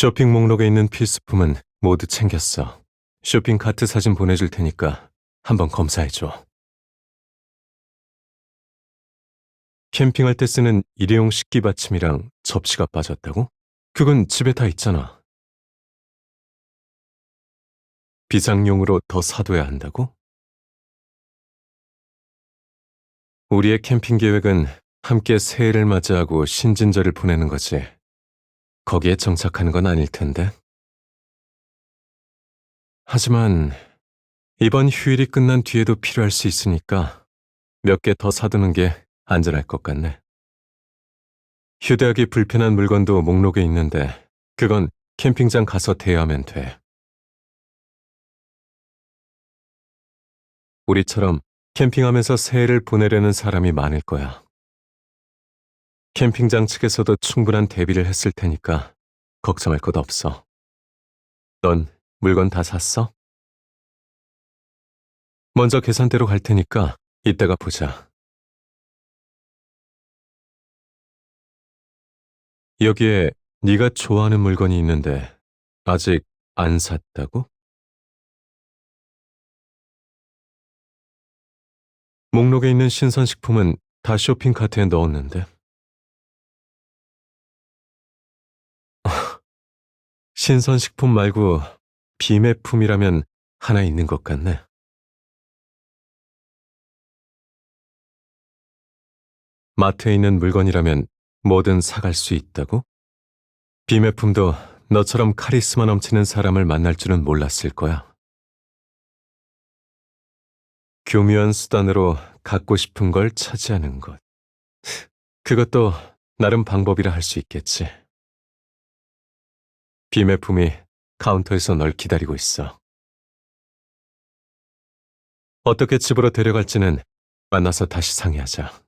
쇼핑 목록에 있는 필수품은 모두 챙겼어. 쇼핑 카트 사진 보내줄 테니까 한번 검사해줘. 캠핑할 때 쓰는 일회용 식기 받침이랑 접시가 빠졌다고? 그건 집에 다 있잖아. 비상용으로 더 사둬야 한다고? 우리의 캠핑 계획은 함께 새해를 맞이하고 신진절을 보내는 거지. 거기에 정착하는 건 아닐 텐데. 하지만 이번 휴일이 끝난 뒤에도 필요할 수 있으니까 몇 개 더 사두는 게 안전할 것 같네. 휴대하기 불편한 물건도 목록에 있는데 그건 캠핑장 가서 대여하면 돼. 우리처럼 캠핑하면서 새해를 보내려는 사람이 많을 거야. 캠핑장 측에서도 충분한 대비를 했을 테니까 걱정할 것 없어. 넌 물건 다 샀어? 먼저 계산대로 갈 테니까 이따가 보자. 여기에 네가 좋아하는 물건이 있는데 아직 안 샀다고? 목록에 있는 신선식품은 다 쇼핑 카트에 넣었는데. 신선식품 말고 비매품이라면 하나 있는 것 같네. 마트에 있는 물건이라면 뭐든 사갈 수 있다고? 비매품도 너처럼 카리스마 넘치는 사람을 만날 줄은 몰랐을 거야. 교묘한 수단으로 갖고 싶은 걸 차지하는 것. 그것도 나름 방법이라 할 수 있겠지. 비매품이 카운터에서 널 기다리고 있어. 어떻게 집으로 데려갈지는 만나서 다시 상의하자.